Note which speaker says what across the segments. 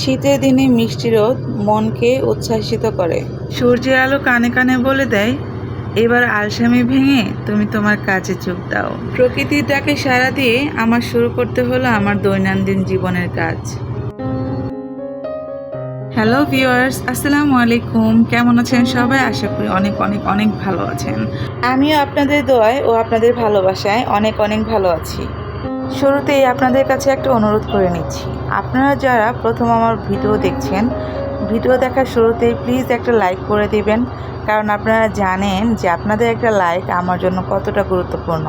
Speaker 1: শীতের দিনে মিষ্টি রোদ মনকে উচ্ছ্বাসিত করে। সূর্যের আলো কানে কানে বলে দেয়, এবার আলসামি ভেঙে তুমি তোমার কাজে চোখ দাও। প্রকৃতির ডাকে সাড়া দিয়ে আমার শুরু করতে হলো আমার দৈনন্দিন জীবনের কাজ। হ্যালো ভিউয়ার্স আসসালামু আলাইকুম। কেমন আছেন সবাই? আশা করি অনেক অনেক অনেক ভালো আছেন। আমিও আপনাদের দোয়ায় ও আপনাদের ভালোবাসায় অনেক অনেক ভালো আছি। শুরুতেই আপনাদের কাছে একটা অনুরোধ করে নিচ্ছি। আপনারা যারা প্রথম আমার ভিডিও দেখছেন, ভিডিও দেখার শুরুতেই প্লিজ একটা লাইক করে দিবেন, কারণ আপনারা জানেন যে আপনাদের একটা লাইক আমার জন্য কতটা গুরুত্বপূর্ণ।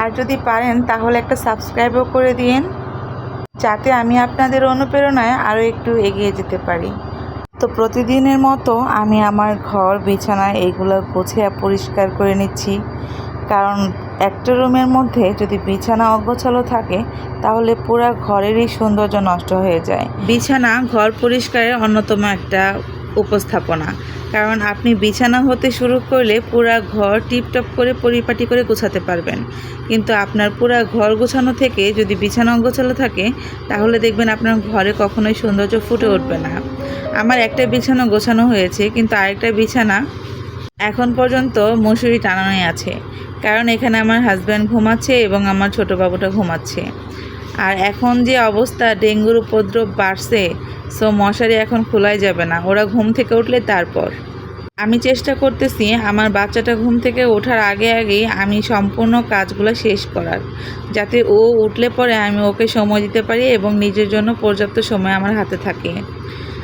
Speaker 1: আর যদি পারেন, তাহলে একটা সাবস্ক্রাইবও করে দিন, যাতে আমি আপনাদের অনুপ্রেরণায় আরও একটু এগিয়ে যেতে পারি। তো প্রতিদিনের মতো আমি আমার ঘর, বিছানা এইগুলো গুছিয়ে পরিষ্কার করে নিচ্ছি, কারণ একটা রুমের মধ্যে যদি বিছানা অগোছালো থাকে, তাহলে পুরো ঘরেরই সৌন্দর্য নষ্ট হয়ে যায়। বিছানা ঘর পরিষ্কারের অন্যতম একটা উপস্থাপনা। কারণ আপনি বিছানা হতে শুরু করলে পুরা ঘর টিপটপ করে পরিপাটি করে গোছাতে পারবেন। কিন্তু আপনার পুরা ঘর গোছানো থেকে যদি বিছানা অগোছালো থাকে, তাহলে দেখবেন আপনার ঘরে কখনোই সৌন্দর্য ফুটে উঠবে না। আমার একটা বিছানা গোছানো হয়েছে, কিন্তু আরেকটা বিছানা এখন পর্যন্ত মশুরি টানানোই আছে, কারণ এখানে আমার হাজব্যান্ড ঘুমাচ্ছে এবং আমার ছোটো বাবুটা ঘুমাচ্ছে। আর এখন যে অবস্থা ডেঙ্গুর উপদ্রব বাড়ছে সো মশারি এখন খোলাই যাবে না, ওরা ঘুম থেকে উঠলে তারপর। আমি চেষ্টা করতেছি আমার বাচ্চাটা ঘুম থেকে ওঠার আগে আগেই আমি সম্পূর্ণ কাজগুলো শেষ করার, যাতে ও উঠলে পরে আমি ওকে সময় দিতে পারি এবং নিজের জন্য পর্যাপ্ত সময় আমার হাতে থাকে।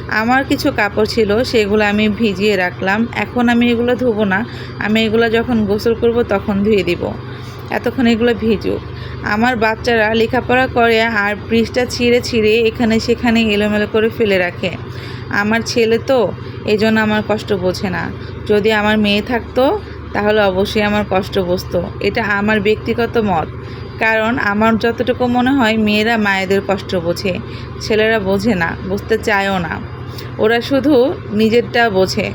Speaker 1: আমার কিছু কাপড় ছিল, সেগুলো আমি ভিজিয়ে রাখলাম। এখন আমি এগুলো ধুবো না। আমি এগুলো যখন গোসল করব তখন ধুয়ে দিব। এতক্ষণ এগুলো ভিজুক। আমার বাচ্চারা লেখাপড়া করে আর পৃষ্ঠা ছিঁড়ে ছিঁড়ে এখানে সেখানে এলোমেলো করে ফেলে রাখে। আমার ছেলে তো এই জন্য আমার কষ্ট বোঝে না। যদি আমার মেয়ে থাকতো, তাহলে অবশ্যই আমার কষ্ট বুঝতো। এটা আমার ব্যক্তিগত মত। কারণ আমার যতটুকু মনে হয়, মেয়েরা মায়েদের কষ্ট বোঝে। ছেলেরা বোঝে না, বুঝতে চায়ও না। ওরা শুধু নিজেরটা বোঝে।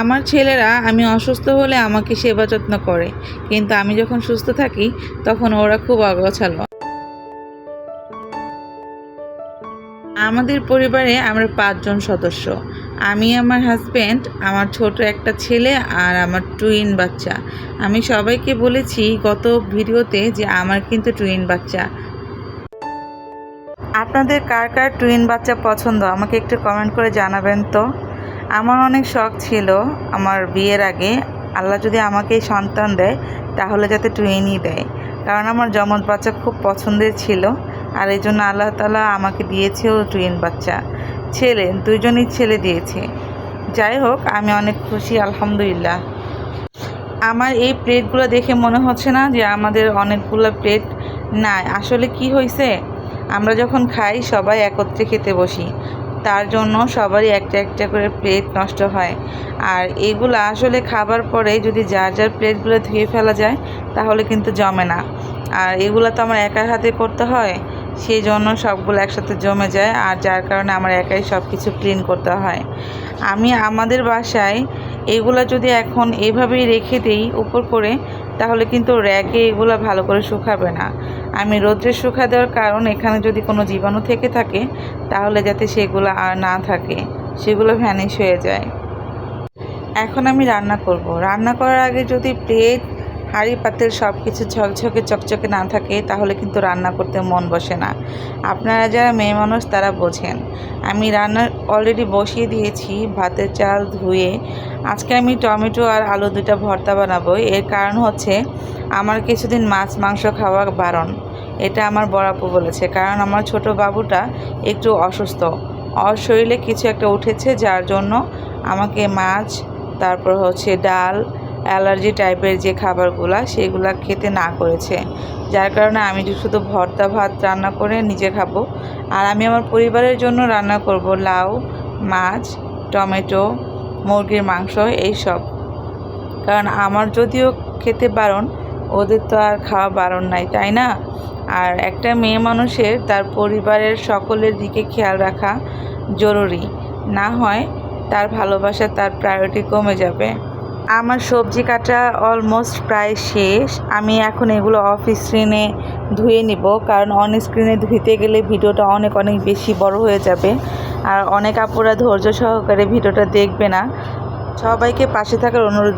Speaker 1: আমার ছেলেরা, আমি অসুস্থ হলে আমাকে সেবা যত্ন করে, কিন্তু আমি যখন সুস্থ থাকি, তখন ওরা খুব অগোছালো। আমাদের পরিবারে আমরা পাঁচজন সদস্য। আমি, আমার হাজব্যান্ড আমার ছোট একটা ছেলে আর আমার টুইন বাচ্চা। আমি সবাইকে বলেছি গত ভিডিওতে যে আমার কিন্তু টুইন বাচ্চা। আপনাদের কার কার টুইন বাচ্চা পছন্দ? আমাকে একটু কমেন্ট করে জানাবেন তো। আমার অনেক শখ ছিল আমার বিয়ের আগে। আল্লাহ যদি আমাকে সন্তান দেয়, তাহলে যাতে টুইনই দেয়। কারণ আমার জমজ বাচ্চা খুব পছন্দের ছিল। আর এই জন্য আল্লাহ তালা আমাকে দিয়েছেও টুইন বাচ্চা। ছেলে দুজনই ছেলে দিয়েছে। যাই হোক, আমি অনেক খুশি, আলহামদুলিল্লাহ। আমার এই প্লেটগুলো দেখে মনে হচ্ছে না যে আমাদের অনেকগুলো প্লেট নাই। আসলে কি হয়েছে আমরা যখন খাই, সবাই একত্রে খেতে বসি। তার জন্য সবারই একটা একটা করে প্লেট নষ্ট হয়। আর এগুলো আসলে খাবার পরে যদি যার যার প্লেটগুলো ধুয়ে ফেলা যায়, তাহলে কিন্তু জমে না। আর এগুলো তো আমার একার হাতে করতে হয়, সেই জন্য সবগুলো একসাথে জমে যায় আর যার কারণে আমার একাই সব কিছু ক্লিন করতে হয়। আমি আমাদের বাসায় এগুলো যদি এখন এভাবেই রেখে দিই উপর করে তাহলে কিন্তু র্যাকে এগুলো ভালো করে শুকাবে না। আমি রোদ্রে শুকা দেওয়ার কারণ এখানে যদি কোনো জীবাণু থেকে থাকে, তাহলে যাতে সেগুলো আর না থাকে, সেগুলো ভ্যানিশ হয়ে যায়। এখন আমি রান্না করব। রান্না করার আগে যদি প্লেট হাঁড়ি পাতিল সব কিছু ঝকঝকে চকচকে না থাকে, তাহলে কিন্তু রান্না করতে মন বসে না। আপনারা যারা মেয়ে মানুষ, তারা বোঝেন। আমি রান্না অলরেডি বসিয়ে দিয়েছি, ভাতের চাল ধুয়ে। আজকে আমি টমেটো আর আলু দুটা ভর্তা বানাবো। এর কারণ হচ্ছে, আমার কিছুদিন মাছ, মাংস খাওয়া বারণ। এটা আমার বড়াপু বলেছে, কারণ আমার ছোট বাবুটা একটু অসুস্থ। ওর শরীরে কিছু একটা উঠেছে, যার জন্য আমাকে মাছ, তারপর হচ্ছে ডাল অ্যালার্জি টাইপের যে খাবারগুলা সেগুলা খেতে না করেছে। যার কারণে আমি শুধু ভর্তা ভাত রান্না করে নিজে খাব, আর আমি আমার পরিবারের জন্য রান্না করব লাউ, মাছ, টমেটো, মুরগির মাংস, এইসব। কারণ আমার যদিও খেতে বারণ, ওদের তো আর খাওয়া বারণ নাই, তাই না? আর একটা মেয়ে মানুষের তার পরিবারের সকলের দিকে খেয়াল রাখা জরুরি। না হয় তার ভালোবাসা তার প্রায়োরিটি কমে যাবে। আমার সবজি কাটা অলমোস্ট প্রায় শেষ। আমি এখন এগুলো অফ স্ক্রিনে ধুয়ে নিব, কারণ অন স্ক্রিনে ধুইতে গেলে ভিডিওটা অনেক অনেক বেশি বড় হয়ে যাবে। আর অনেক আপুরা ধৈর্য সহকারে ভিডিওটা দেখবে না। সবাইকে পাশে থাকার অনুরোধ